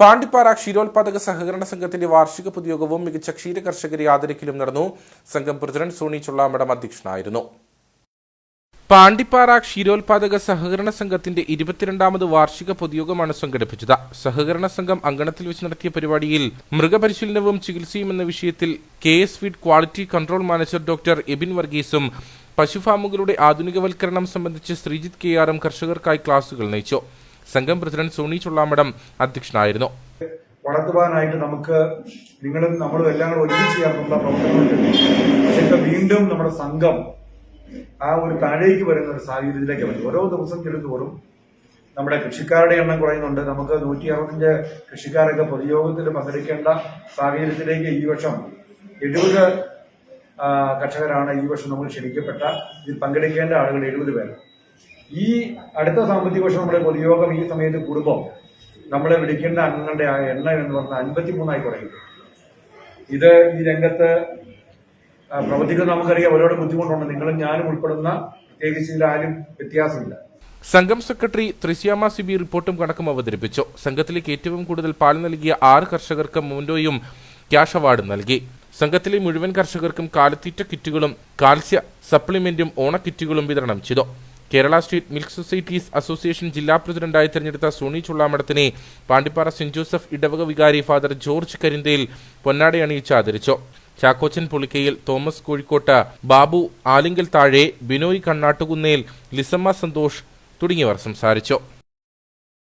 പാണ്ടിപ്പാറ ക്ഷീരോത്പാദക സഹകരണ സംഘത്തിന്റെ വാർഷിക പൊതുയോഗവും മികച്ച ക്ഷീര കർഷകരെ ആദരിക്കലും നടന്നു. സംഘം പ്രസിഡന്റ് സോണി ചൊള്ളാമടം അധ്യക്ഷനായിരുന്നു. പാണ്ടിപ്പാറ ക്ഷീരോത്പാദക സഹകരണ സംഘത്തിന്റെ ഇരുപത്തിരണ്ടാമത് വാർഷിക പൊതുയോഗമാണ് സംഘടിപ്പിച്ചത്. സഹകരണ സംഘം അങ്കണത്തിൽ വെച്ച് നടത്തിയ പരിപാടിയിൽ മൃഗപരിശീലനവും ചികിത്സയും എന്ന വിഷയത്തിൽ K S feed quality control manager doctor Ebin വർഗീസും പശുഫാമുകളുടെ ആധുനികവൽക്കരണം സംബന്ധിച്ച് ശ്രീജിത്ത് കെ ആറും കർഷകർക്കായി ക്ലാസുകൾ നയിച്ചു. സംഘം പ്രസിഡന്റ് സോണി ചുള്ളാമടം അധ്യക്ഷനായിരുന്നു. വളർത്തുവാനായിട്ട് നമുക്ക് നിങ്ങളും നമ്മളും എല്ലാം കൂടെ ഒരുമിച്ച് ചേർന്നുള്ള പ്രവർത്തനങ്ങളുണ്ട് പക്ഷെ വീണ്ടും നമ്മുടെ സംഘം ആ ഒരു താഴേക്ക് വരുന്ന ഒരു സാഹചര്യത്തിലേക്ക് വരും ഓരോ ദിവസം ചെല്ലുന്തോറും നമ്മുടെ കൃഷിക്കാരുടെ എണ്ണം കുറയുന്നുണ്ട്. നമുക്ക് നൂറ്റി അറുപത്തഞ്ച് കൃഷിക്കാരൊക്കെ പൊതുയോഗത്തിൽ പങ്കെടുക്കേണ്ട സാഹചര്യത്തിലേക്ക് ഈ വർഷം എഴുപത് കർഷകരാണ് ഈ വർഷം നമ്മൾ ക്ഷണിക്കപ്പെട്ട. ഇതിൽ പങ്കെടുക്കേണ്ട ആളുകൾ എഴുപത് പേർ ഈ അടുത്ത സാമ്പത്തിക വർഷം നമ്മുടെ പൊതുയോഗം ഈ സമയത്ത് കൂടുമ്പോൾ നമ്മളെ വിളിക്കേണ്ട അംഗങ്ങളുടെ എണ്ണം എന്ന് പറഞ്ഞാൽ അൻപത്തിമൂന്നായി കുറയും. ഇത് ഈ രംഗത്ത് പ്രവർത്തിക്കുന്ന നമുക്കറിയാം. ഒരുപാട് ബുദ്ധിമുട്ടുണ്ട്. നിങ്ങളും ഞാനും ഉൾപ്പെടുന്ന പ്രത്യേകിച്ച് ഇതിലാരും വ്യത്യാസമില്ല. സംഘം സെക്രട്ടറി ത്രിശ്യാമ സിബി റിപ്പോർട്ടും കണക്കും അവതരിപ്പിച്ചു. സംഘത്തിലേക്ക് ഏറ്റവും കൂടുതൽ പാൽ നൽകിയ ആറ് കർഷകർക്ക് മോൻഡോയും ക്യാഷ് അവാർഡ് നൽകി. സംഘത്തിലെ മുഴുവൻ കർഷകർക്കും കാലത്തീറ്റ കിറ്റുകളും കാൽസ്യ സപ്ലിമെന്റും ഓണക്കിറ്റുകളും വിതരണം ചെയ്തു. Kerala state milk societies association ജില്ലാ പ്രസിഡന്റായി തെരഞ്ഞെടുത്ത സോണി ചുള്ളാമടത്തിനെ പാണ്ടിപ്പാറ സെന്റ് ജോസഫ് ഇടവക വികാരി ഫാദർ ജോർജ് കരിന്തയിൽ പൊന്നാട അണിയിച്ച് ആദരിച്ചു. ചാക്കോച്ചൻ പുളിക്കയിൽ തോമസ് കോഴിക്കോട്ട് ബാബു ആലിങ്കൽ താഴെ ബിനോയ് കണ്ണാട്ടുകുന്നേൽ ലിസമ്മ സന്തോഷ് തുടങ്ങിയവർ സംസാരിച്ചു.